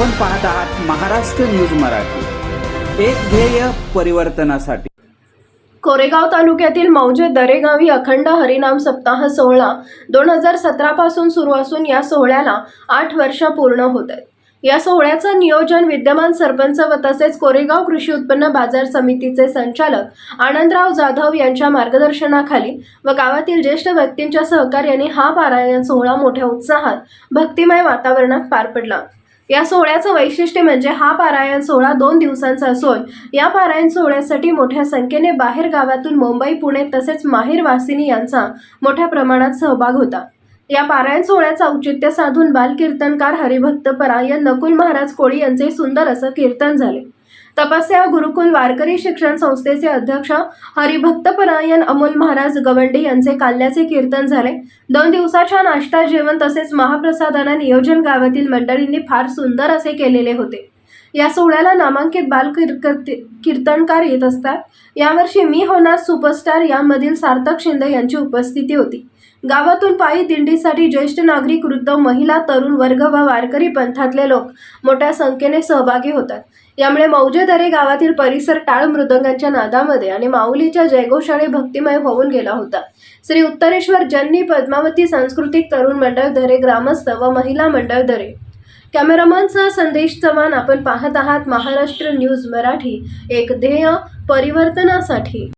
आपण पाहत आहात महाराष्ट्र न्यूज मराठी. एक ध्येय परिवर्तनासाठी. कोरेगाव तालुक्यातील मौजे दरेगावी अखंड हरिनाम सप्ताह सोहळा दोन हजार सतरापासून सुरू असून या सोहळ्याला आठ वर्ष पूर्ण होत आहेत. या सोहळ्याचं नियोजन विद्यमान सरपंच व तसेच कोरेगाव कृषी उत्पन्न बाजार समितीचे संचालक आनंदराव जाधव यांच्या मार्गदर्शनाखाली व गावातील ज्येष्ठ व्यक्तींच्या सहकार्याने हा पारायण सोहळा मोठ्या उत्साहात भक्तिमय वातावरणात पार पडला. या सोहळ्याचं वैशिष्ट्य म्हणजे हा पारायण सोहळा दोन दिवसांचा असून या पारायण सोहळ्यासाठी मोठ्या संख्येने बाहेर गावातून मुंबई पुणे तसेच माहीर वासिनी यांचा मोठ्या प्रमाणात सहभाग होता. या पारायण सोहळ्याचं औचित्य साधून बालकीर्तनकार हरिभक्त परायण नकुल महाराज कोळी यांचे सुंदर असं कीर्तन झाले. तपस्या गुरुकुल वारकरी शिक्षण संस्थेचे अध्यक्ष हरिभक्त परायण अमोल महाराज गवंडी यांचे काल्याचे कीर्तन झाले. दोन दिवसाच्या नाश्ता जेवण तसेच महाप्रसादाना नियोजन गावातील मंडळींनी फार सुंदर असे केलेले होते. या सोहळ्याला नामांकित बाल कीर्तनकार येत असतात. यावर्षी मी होणार सुपरस्टार यामधील सार्थक शिंदे यांची उपस्थिती होती. गावातून पायी दिंडीसाठी ज्येष्ठ नागरिक वृद्ध महिला तरुण वर्ग व वारकरी पंथातले लोक मोठ्या संख्येने सहभागी होतात. यामुळे मौजेदरे गावातील परिसर टाळ मृदंगांच्या नादामध्ये आणि माऊलीच्या जयघोषाने भक्तिमय होऊन गेला होता. श्री उत्तरेश्वर जन्नी पद्मावती सांस्कृतिक तरुण मंडळ दरे ग्रामस्थ व महिला मंडळ दरे. कॅमेरामनचा संदेश चव्हाण आपण पाहत आहात महाराष्ट्र न्यूज मराठी एक ध्येय परिवर्तनासाठी.